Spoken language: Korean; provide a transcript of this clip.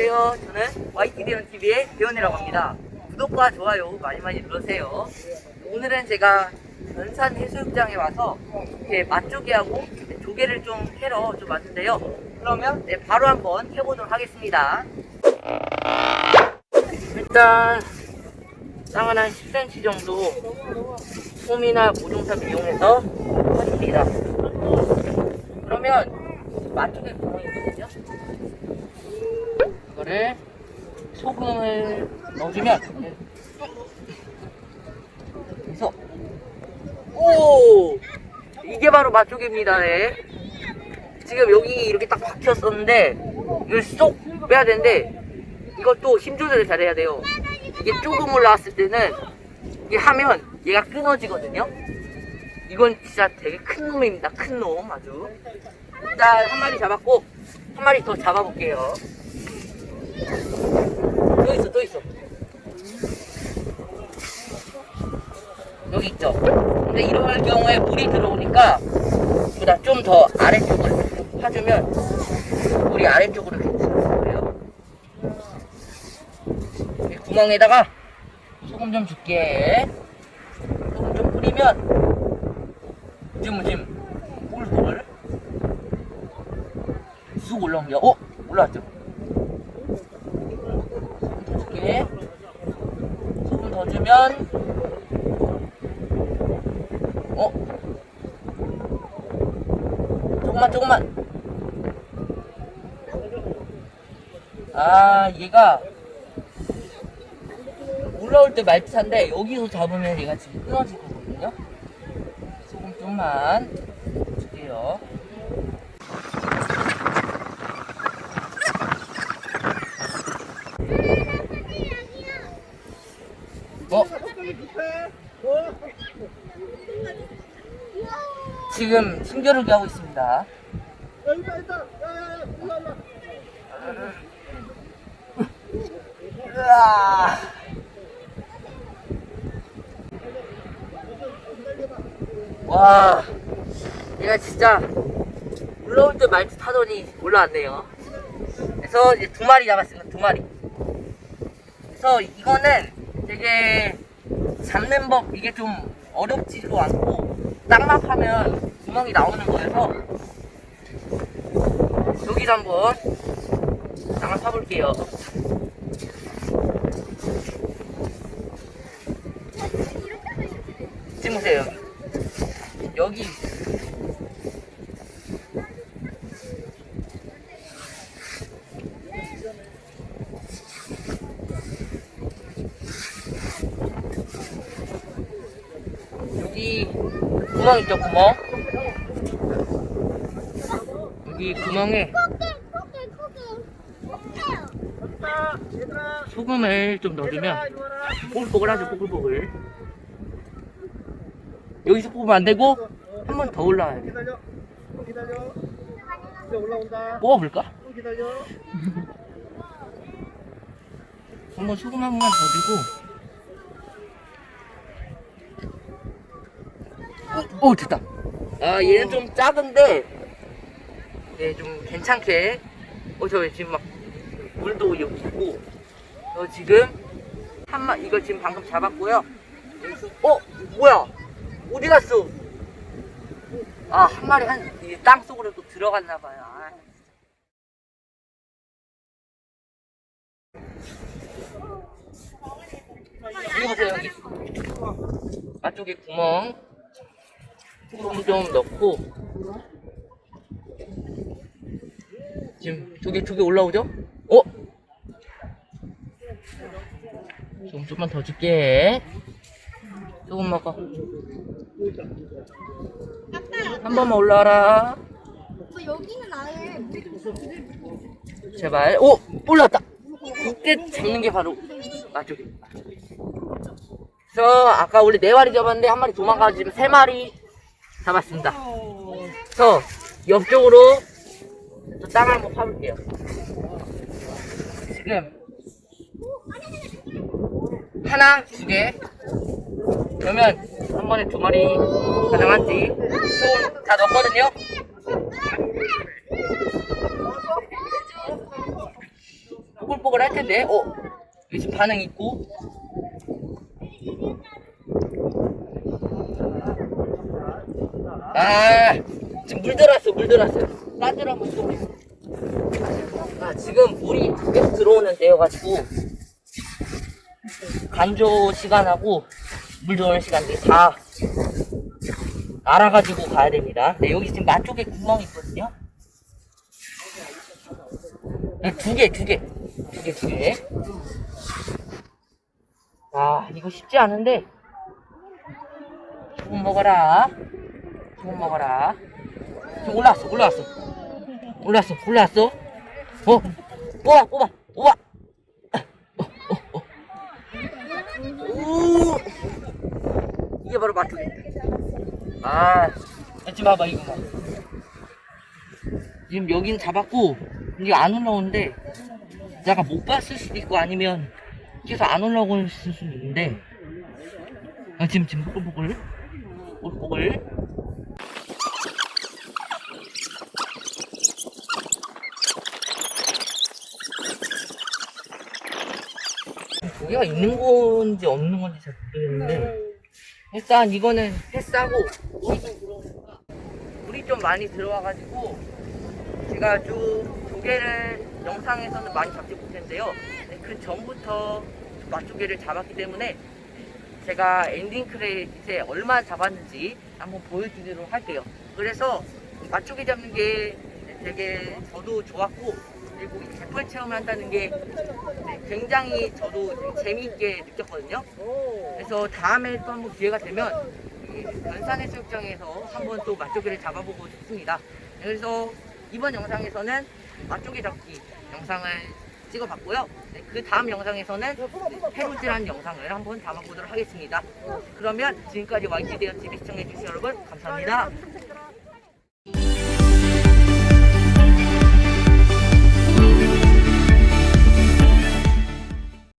안녕하세요. 저는 YT대원 TV의 대원이라고 합니다. 구독과 좋아요 많이 많이 눌러주세요. 오늘은 제가 연산 해수욕장에 와서 이렇게 맛조개하고 조개를 좀 캐러 좀 왔는데요. 그러면 네, 바로 한번 해보도록 하겠습니다. 일단 땅은 한 10cm 정도 솜이나 모종삽 이용해서 하십니다. 그러면 맛조개 구멍이 있거든요. 이거를 소금을 넣어주면 그래서 오 이게 바로 맛조개입니다. 네. 지금 여기 이렇게 딱 박혔었는데 이걸 쏙 빼야 되는데 이것도 힘 조절을 잘해야 돼요. 이게 조금 올라왔을 때는 이게 하면 얘가 끊어지거든요. 이건 진짜 되게 큰 놈입니다. 큰 놈 아주. 일단 한 마리 잡았고 한 마리 더 잡아볼게요. 또 있어, 또 있어. 여기 있죠. 근데 이럴 경우에 물이 들어오니까 보다 좀 더 아래쪽을 파주면 물이 아래쪽으로 괜찮을 거예요. 이 구멍에다가 소금 좀 줄게. 소금 좀 뿌리면 무짐무짐 꿀꿀 쑥 올라옵니다. 어? 올라왔죠? 소금 더 줄게. 주면 어? 조금만 조금만. 아 얘가 올라올 때 말듯한데 여기서 잡으면 얘가 지금 끊어질 거거든요. 소금 좀만. 줄게요 어? 지금 숨겨루기 하고 있습니다 으아. 와, 얘가 진짜 올라올 때 말투 타더니 올라왔네요. 그래서 이제 두 마리 잡았습니다. 두 마리. 그래서 이거는 되게 잡는 법 이게 좀 어렵지도 않고 땅만 파면 구멍이 나오는 거여서 여기서 한번 땅을 파볼게요. 지금 보세요. 여기 여기 구멍 있죠 구멍 여기 구멍에 소금을 좀 넣어주면 뽀글뽀글 하죠 뽀글뽀글 여기서 뽑으면 안 되고 한 번 더 올라와야 돼 기다려. 또 기다려. 이제 올라온다. 뽑아볼까? 한번 소금 한 번만 더 주고 오, 오 됐다. 아 얘는 좀 작은데 네좀 괜찮게. 어저 지금 막 물도 여기 있고. 저 지금 한마 이거 지금 방금 잡았고요. 어 뭐야? 어디 갔어? 아 한 마리 한땅 속으로 또 들어갔나 봐요. 아. 여기 보세요 여기. 안쪽에 구멍 소금 좀 넣고. 지금 저기 저기 올라오죠? 어? 좀 좀만 더 줄게. 조금 먹어. 한 번만 올라와라. 뭐 여기는 아예 제발. 오! 올라왔다. 그때 잡는 게 바로 맞쪽이 그래서 아까 우리 네 마리 잡았는데 한 마리 도망가서 지금 세 마리 잡았습니다 그래서 옆쪽으로 또 땅을 한번 파볼게요 지금 하나 두 개 그러면 한 번에 두 마리 가능한지 소금 다 넣었거든요 뽀글뽀글 할 텐데. 어, 지금 반응 있고. 아, 지금 물 들어왔어, 물 들어왔어요. 따뜻 한번 좀. 아, 지금 물이 계속 들어오는 때여가지고, 간조 시간하고 물 들어오는 시간들이 다 알아가지고 가야 됩니다. 네, 여기 지금 맛 쪽에 구멍이 있거든요. 네, 두 개, 두 개. 두 개, 두 개. 아, 이거 쉽지 않은데. 조금 먹어라. 조금 먹어라. 지금 올라왔어, 올라왔어. 올라왔어, 올라왔어. 어, 뽑아, 뽑아, 뽑아. 어, 어, 어. 오! 이게 바로 마트. 아, 지금 봐봐, 이거 봐. 지금 여긴 잡았고, 이게 안 올라오는데, 내가 못 봤을 수도 있고, 아니면 계속 안 올라오고 있을 수도 있는데, 아, 지금, 지금, 뽀글뽀글. 뽀글뽀글. 고기가 있는 건지 없는 건지 잘 모르겠는데, 일단 이거는 패스하고, 물이 좀 많이 들어와가지고, 제가 좀 조개를 영상에서는 많이 잡지 못했는데요. 네, 그 전부터 맛조개를 잡았기 때문에 제가 엔딩 크레딧에 얼마 잡았는지 한번 보여드리도록 할게요. 그래서 맛조개 잡는 게 되게 저도 좋았고 그리고 이 갯벌 체험을 한다는 게 네, 굉장히 저도 재미있게 느꼈거든요. 그래서 다음에 또 한번 기회가 되면 이 변산해수욕장에서 한번 또 맛조개를 잡아보고 싶습니다. 그래서 이번 영상에서는 맛조개 잡기 영상을 찍어봤고요. 네, 그 다음 영상에서는 해루질한 영상을 한번 담아보도록 하겠습니다. 그러면 지금까지 YT대현 TV 시청해주신 여러분 감사합니다.